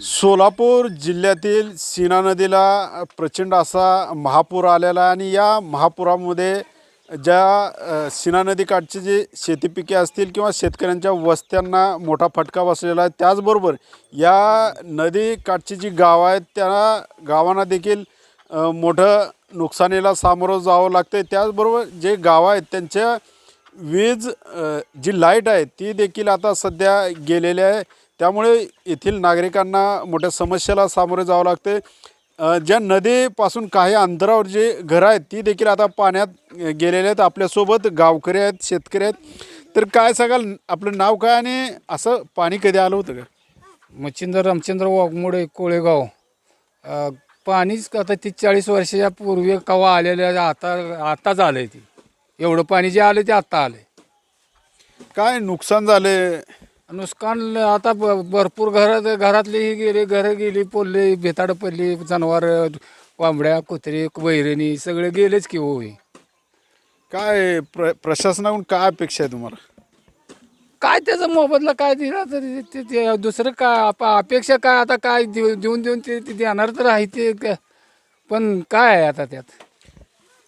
सोलापूर जिल्ह्यातील सीना नदीला प्रचंड असा महापूर आलेला आहे आणि या महापुरामध्ये ज्या सीना नदीकाठची जी शेतीपिके असतील किंवा शेतकऱ्यांच्या वस्त्यांना मोठा फटका बसलेला आहे. त्याचबरोबर या नदीकाठची जी गावं आहेत त्या गावांना देखील मोठं नुकसानीला सामोरं जावं लागतं त्याचबरोबर जे गावं आहेत त्यांच्या वीज जी लाइट आहे ती देखील आता सध्या गेलेली आहे. त्यामुळे येथील नागरिकांना मोठ्या समस्येला सामोरे जावं लागते. ज्या नदीपासून काही अंतरावर जे घरं आहेत ती देखील आता पाण्यात गेलेले आहेत. आपल्यासोबत गावकरी आहेत शेतकरी आहेत. तर काय सांगाल आपलं नाव काय आणि असं पाणी कधी आलं होतं का? मच्छिंद्र रामचंद्र वाघमोडे कोळेगाव. अ, पाणीच आता ती चाळीस वर्षाच्या पूर्वी कवा आलेलं आहे, आता आताच आलं आहे ती. एवढं पाणी जे आलं ते आत्ता आलं काय नुकसान झाले नुकसान आता ब- भरपूर घरात घरातली ही गेली घरं गेली पोलली भेताड पडली जनावर कोंबड्या कुत्री वैरणी सगळे गेलेच की हो. काय प्र प्रशासनाकडून काय अपेक्षा आहे तुम्हाला काय त्याचा मोबदला काय दिला तरी ते- ते दुसरं काय आप- अपेक्षा काय आता काय देऊ- देऊन देऊन ते ते देणार तर आहे ते क- पण काय आहे आता त्यात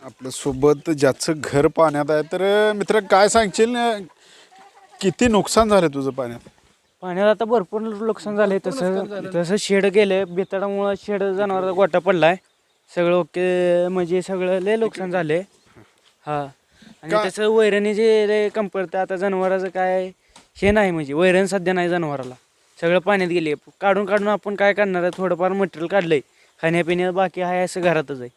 आपल्यासोबत ज्याचं घर पाण्यात आहे तर मित्र काय सांगशील किती नुकसान झालं तुझं पाण्यात? पाण्यात आता भरपूर नुकसान झालंय. तसं तसं शेड गेलं बेताडामुळं शेड जनावराचा गोटा पडलाय. सगळं ओके म्हणजे सगळं लय नुकसान झालंय. हा. आणि का- तसं वैरणी जे कमपडतं आता जनावराचं काय हे नाही म्हणजे वैरण सध्या नाही जनावराला. सगळं पाण्यात गेले काढून काढून आपण काय करणार आहे? थोडंफार मटेरियल काढलंय. खाण्यापिण्यात बाकी आहे असं घरातच आहे.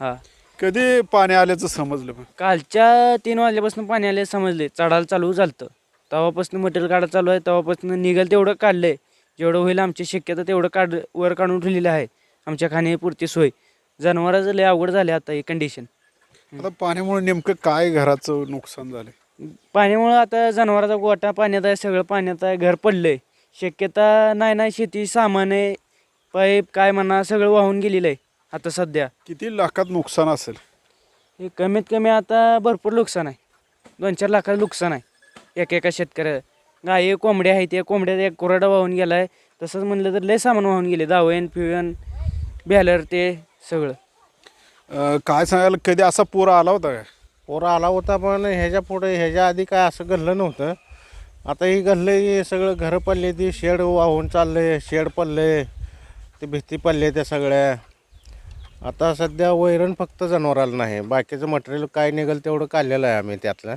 हा. कधी पाणी आल्याचं समजलं पण? कालच्या तीन वाजल्यापासून पाणी आले समजले चढायला चालू झालतं. तेव्हापासून मटेरियल काढा चालू आहे. तेव्हापासून निघेल तेवढं काढलंय. जेवढं होईल आमची शक्यता तेवढं काढ वर काढून ठेवलेलं आहे. आमच्या खाण्यापुरती सोय. जनावराचं लय अवघड झाले आता ही कंडिशन आता पाण्यामुळे नेमकं काय घराचं नुकसान झालं पाण्यामुळं आता जनावराचा गोटा पाण्यात आहे सगळं पाण्यात आहे घर पडलंय. शक्यता नाही नाही. शेती सामान आहे पाईप काय म्हणा सगळं वाहून गेलेलं आहे आता सध्या. किती लाखात नुकसान असेल? हे कमीत कमी आता भरपूर नुकसान आहे. दोन चार लाखाचं नुकसान आहे. एका एका शेतकऱ्या गाई कोंबड्या आहेत त्या कोंबड्या एक कोरडा वाहून गेला आहे तसंच म्हणलं तर लय सामान वाहून गेले दावण फिवण बॅलर ते सगळं. अं, काय सांगायला कधी असा पूर आला होता का पोरं आला होता पण ह्याच्या पुढे ह्याच्या आधी काय असं घडलं नव्हतं. आता ही घडलं हे सगळं घरं पडले ती शेड वाहून चालले शेड पडले ते भित्ती पडले त्या सगळ्या. आता सध्या वैरण फक्त जनावराला नाही बाकीचं मटेरियल काय निघेल तेवढं काढलेलं आहे आम्ही त्यातलं.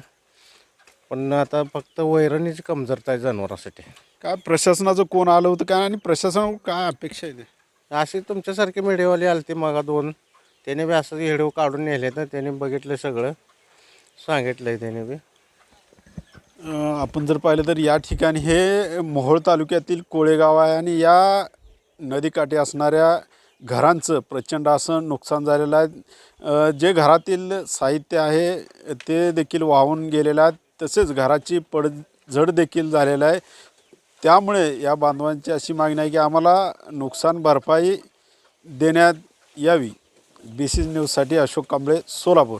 पण आता फक्त वैरणीची कमजोरता आहे जनावरासाठी. काय प्रशासनाचं कोण आलं होतं काय? आणि प्रशासनाकडून काय अपेक्षा आहे ते? असे तुमच्यासारखे मीडियावाले आले ते मगा दोन. त्याने बी असं व्हिडिओ काढून नेले तर त्याने बघितलं सगळं. सांगितलं आहे त्याने बी. अं, आपण जर पाहिलं तर या ठिकाणी हे मोहोळ तालुक्यातील कोळेगाव आहे आणि या नदीकाठी असणाऱ्या घरांचं प्रचंड असं नुकसान झालेलं आहे. अं, जे घरातील साहित्य आहे ते देखील वाहून गेलेलं आहे. तसेच घराची पडझड देखील झालेलं आहे. त्यामुळे या बांधवांची अशी मागणी आहे की आम्हाला नुकसान भरपाई देण्यात यावी. बी सी न्यूजसाठी अशोक कांबळे सोलापूर.